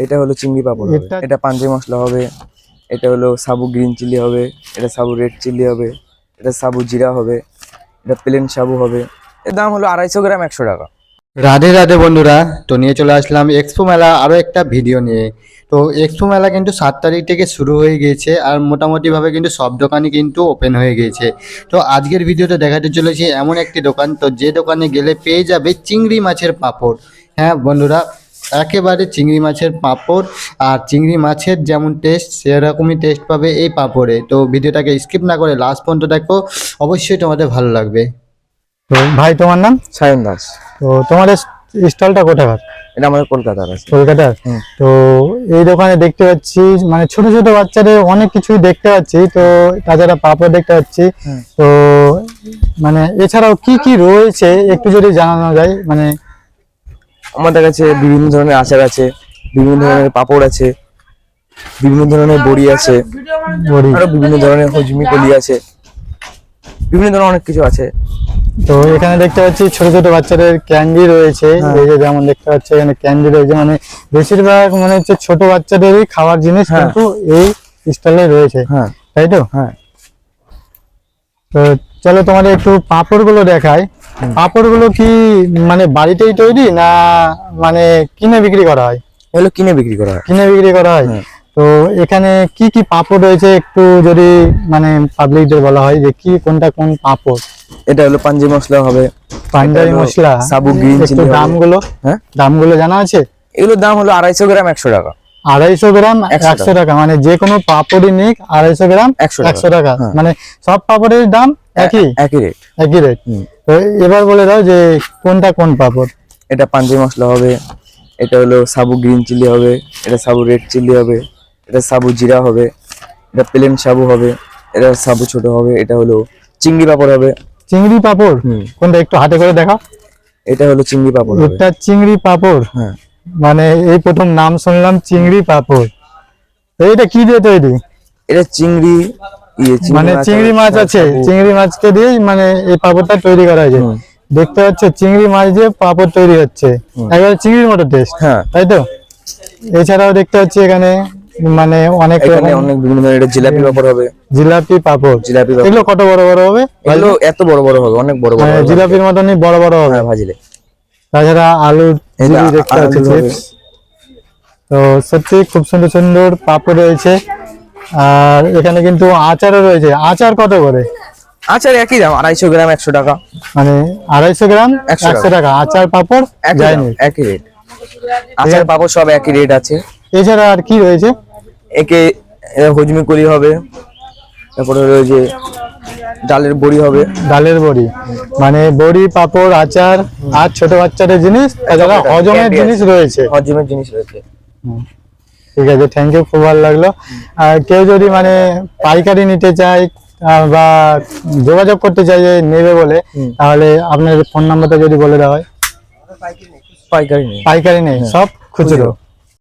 এটা হলো চিংড়ি পাপড় হবে। এটা- পাঞ্জাবি মশলা হবে এটা হলো সাবু গ্রিন চিলি হবে এটা সাবু রেড চিলি হবে এটা সাবু জিরা হবে এটা প্লেন সাবু হবে। এর দাম হলো আড়াইশো গ্রাম একশো টাকা। রাধে রাধে বন্ধুরা তো নিয়ে চলে আসলাম এক্সপো মেলা আরও একটা ভিডিও নিয়ে। তো এক্সপো মেলা কিন্তু সাত তারিখ থেকে শুরু হয়ে গিয়েছে আর মোটামুটিভাবে কিন্তু সব দোকানই কিন্তু ওপেন হয়ে গিয়েছে। তো আজকের ভিডিওতে দেখাতে চলেছি এমন একটি দোকান তো যে দোকানে গেলে পেয়ে যাবে চিংড়ি মাছের পাঁপড়। হ্যাঁ বন্ধুরা একেবারে চিংড়ি মাছের পাঁপড়। আর চিংড়ি মাছের যেমন টেস্ট সেরকমই টেস্ট পাবে এই পাঁপড়ে। তো ভিডিওটাকে স্কিপ না করে লাস্ট পর্যন্ত দেখো। অবশ্যই তোমাদের ভালো লাগবে। তো ভাই তোমার নাম? সায়ন দাস। তো তোমার স্টলটা কোথাকার এটা আমাদের কলকাতার আছে। কলকাতার? তো এই দোকানে দেখতে পাচ্ছি মানে ছোট ছোট বাচ্চাদের অনেক কিছুই দেখতে পাচ্ছি। তো তাছাড়া পাপড় দেখতে পাচ্ছি। তো মানে এছাড়াও কি কি রয়েছে একটু যদি জানানো যায়। মানে আমাদের কাছে বিভিন্ন ধরনের আচার আছে বিভিন্ন ধরনের পাপড় আছে বিভিন্ন ধরনের বড়ি আছে বড়ি। আরও বিভিন্ন ধরনের হজমি কলি আছে বিভিন্ন ধরনের অনেক কিছু আছে। তো এখানে দেখতে পাচ্ছি ছোট ছোট বাচ্চাদের ক্যান্ডি রয়েছে। হ্যাঁ। এই যে যেমন দেখতে পাচ্ছি এখানে ক্যান্ডি রয়েছে। মানে বেশিরভাগ মানে হচ্ছে ছোট বাচ্চাদেরই খাওয়ার জিনিস হ্যাঁ। কিন্তু এই স্টলে রয়েছে। হ্যাঁ। তাই তো? হ্যাঁ। তো চলো তোমাদের একটু পাঁপড়গুলো দেখাই। পাঁপড়গুলো কি মানে বাড়িতেই তৈরি না মানে কিনে বিক্রি করা হয়? এগুলো কিনে বিক্রি করা হয়। কিনে বিক্রি করা হয়। তো এখানে কি কি পাপড় রয়েছে একটু যদি মানে পাবলিকদের বলা হয় যে কি কোনটা কোন পাঁপড়? এটা হলো পাঞ্জি মশলা হবে। পাঞ্জাবি মশলা? সাবু chilli হবে। দামগুলো? হ্যাঁ? দামগুলো জানা আছে? এগুলোর দাম হলো আড়াইশো গ্রাম একশো টাকা। আড়াইশো গ্রাম 100 একশো টাকা। মানে যে কোনো পাঁপড়ই নিক আড়াইশো গ্রাম 100 টাকা। একশো টাকা। হ্যাঁ। মানে সব পাঁপড়ের দাম একই? একই রেট একই রেট এবার বলে দাও যে কোনটা কোন পাপড়? এটা পাঞ্জাবি মশলা হবে এটা হলো সাবু গ্রিন চিলি হবে এটা সাবু রেড চিলি হবে এটা সাবু জিরা হবে এটা প্লেন সাবু হবে এটা সাবু ছোট হবে এটা হলো চিংড়ি পাপড় হবে। চিংড়ি পাঁপড়। কোনটা একটু হাতে করে দেখা এটা হলো চিংড়ি পাপড় এটা চিংড়ি পাপড়? হ্যাঁ। মানে এই প্রথম নাম শুনলাম চিংড়ি পাপড়। এটা কি দিয়ে তৈরি? এটা চিংড়ি মানে চিংড়ি মাছ আছে চিংড়ি মাছকে দিয়ে মানে এই পাঁপড়টা তৈরি করা হয়েছে। দেখতে পাচ্ছ চিংড়ি মাছ দিয়ে পাঁপড় তৈরি হচ্ছে। একবারে চিংড়ির মতো টেস্ট হ্যাঁ। তাই তো? এছাড়াও দেখতে পাচ্ছি এখানে মানে অনেক এখানে অনেক বিভিন্ন ধরনের জিলাপি পাপড় হবে। জিলাপি পাঁপড়। জিলাপি পাপড়। এগুলো কত বড় বড় হবে? এগুলো এত বড় বড় হবে অনেক বড় বড় মানে। জিলাপির মতনই বড় বড় হবে। হ্যাঁ ভাজিলে। তাছাড়া আলু দেখতে পাচ্ছি তো সত্যি খুব সুন্দর সুন্দর পাপড় রয়েছে। আর এখানে কিন্তু আচারও রয়েছে। আচার কত করে? আচার একই দাম আড়াইশো গ্রাম একশো টাকা। মানে আড়াইশো গ্রাম 100 একশো টাকা। আচার পাপড় একই রেট আচার পাপড় সব একই রেট আছে। এছাড়া আর কি রয়েছে? একে হজমি করি হবে। তারপরে রয়েছে ডালের বড়ি হবে। ডালের বড়ি। মানে বড়ি পাপড় আচার আর ছোট বাচ্চাদের জিনিস তাছাড়া হজমের জিনিস রয়েছে। হজমের জিনিস রয়েছে। ঠিক আছে থ্যাংক ইউ খুব ভালো লাগল। আর কেউ যদি মানে পাইকারি নিতে চায় আহ, বা যোগাযোগ করতে চাই যে নেবে বলে তাহলে আপনার ফোন নাম্বারটা যদি বলে দেওয়া হয়। পাইকারি নেই। পাইকারি নেই সব খুচরো।